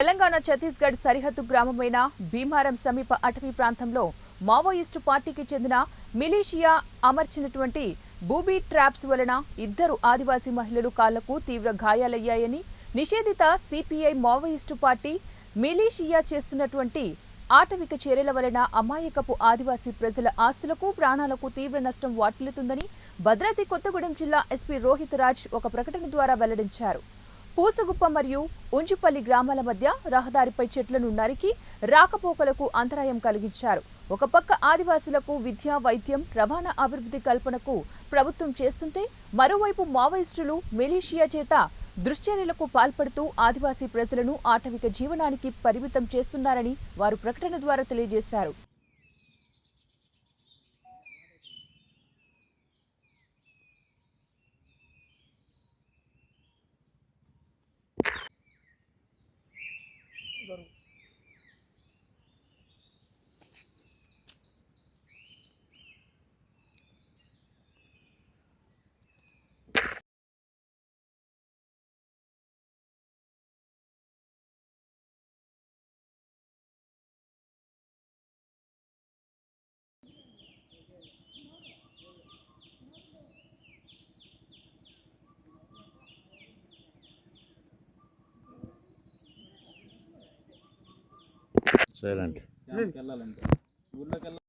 తెలంగాణ ఛత్తీస్గఢ్ సరిహద్దు గ్రామమైన భీమారం సమీప అటవీ ప్రాంతంలో మావోయిస్టు పార్టీకి చెందిన మిలీషియా అమర్చినటువంటి బూబీ ట్రాప్స్ వలన ఇద్దరు ఆదివాసీ మహిళలు కాళ్ళకు తీవ్ర గాయాలయ్యాయని నిషేధిత సిపిఐ మావోయిస్టు పార్టీ మిలీషియా చేస్తున్నటువంటి ఆటవిక చర్యల వలన అమాయకపు ఆదివాసీ ప్రజల ఆస్తులకు ప్రాణాలకు తీవ్ర నష్టం వాటిల్లుతుందని భద్రాద్రి కొత్తగూడెం జిల్లా ఎస్పీ రోహిత్ రాజ్ ఒక ప్రకటన ద్వారా వెల్లడించారు. పూసగుప్ప మరియు ఉంజుపల్లి గ్రామాల మధ్య రహదారిపై చెట్లను నరికి రాకపోకలకు అంతరాయం కలిగించారు. ఒక పక్క ఆదివాసులకు విద్య వైద్యం రవాణా అభివృద్ధి కల్పనకు ప్రభుత్వం చేస్తుంటే మరోవైపు మావోయిస్టులు మిలీషియా చేత దుశ్చర్యలకు పాల్పడుతూ ఆదివాసీ ప్రజలను ఆటవిక జీవనానికి పరిమితం చేస్తున్నారని వారు ప్రకటన ద్వారా తెలియజేశారు. సైలెంట్ క్యాంప్కి